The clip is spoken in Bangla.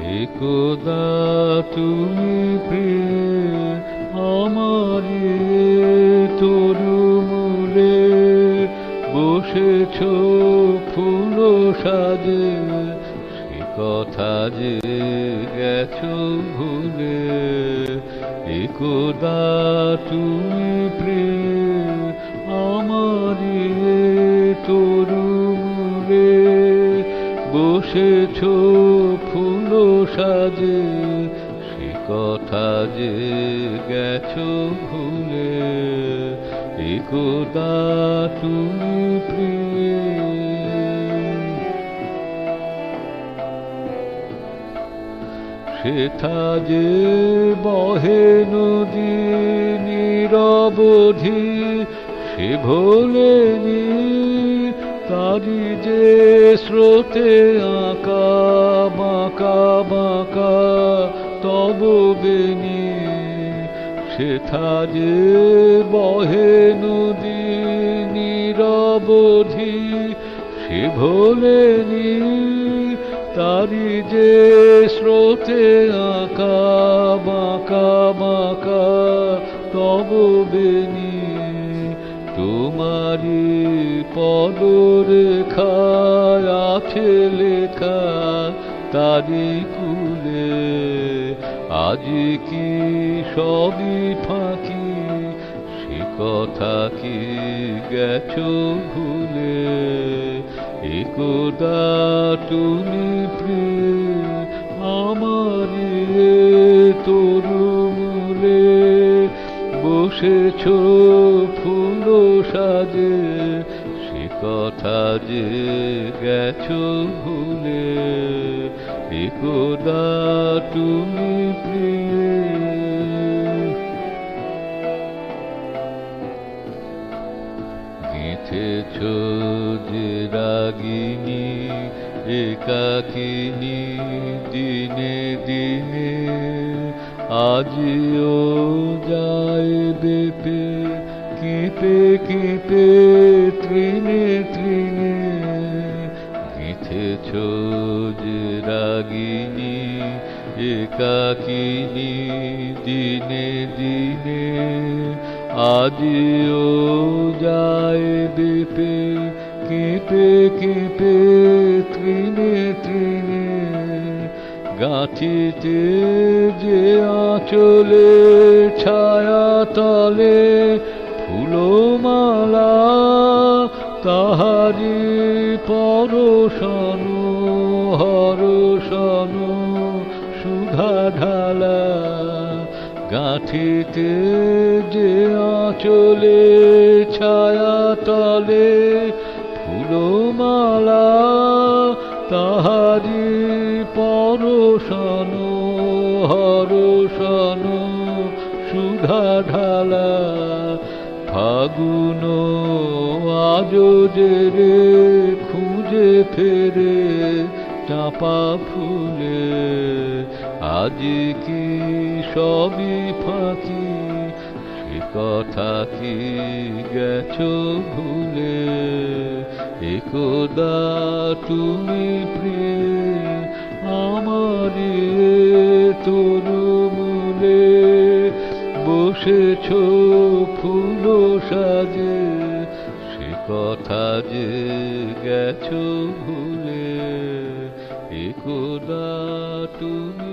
একদা তুমি প্রিয় আমারে তরু মূলে বসেছ ফুল সাজে, সে কথা যে গেছো ভুলে। একদা তুমি প্রিয় আমারে তরু মূলে বসেছ ফুল সাজে, সে কথা যে গেছো ভুলে একদা তুমি প্রিয়। সেথা যে বহে নদী নিরবধি সে ভোলেনি তারি যে স্রোতে আঁকা, বাঁকা বাঁকা, তব বেনি সেথা যে বহে নদী নিরবধি, সে ভোলেনি তারি যে স্রোতে আঁকা, বাঁকা বাঁকা, তব বেনি তোমারি পদরেখায় আছে লেখা তারি কুলে আজ কি সবই ফাঁকি? সে কথা কি গেছো ভুলে? একদা তুমি প্রিয়? আমারে তরু বসেছ ফুল সাজে, সে কথা যে গেছো ভুলে একদা তুমি প্রিয়। গেঁথেছ যে রাগিনী, একাকিনী, দিনে দিনে। আজিও যায় বেপে, কেঁপে কেঁপে, তৃণে তৃণে। গেঁথেছ যে রাগিনী, একাকিনী, দিনে দিনে। আজিও যায় বেপে, কেঁপে কেঁপে গাঁথিতে যে আঁচলে, ছায়া তলে ফুলমালা তাহারি পরশন, হরশন, সুধা ঢালা। গাঁথিতে যে আঁচলে, ছায়া তলে ফুলমালা তাহারি হরশন সুধা ঢালা। ফাগুন আজ যে রে খুঁজে ফেরে চাপা ফুলে। আজ কি সবই ফাঁকি, সে কথা কি গেছো ভুলে? একদা তুমি প্রিয় আমারে তরু মূলে বসেছ ফুল সাজে সে কথা যে গেছ ভুলে একদা তুমি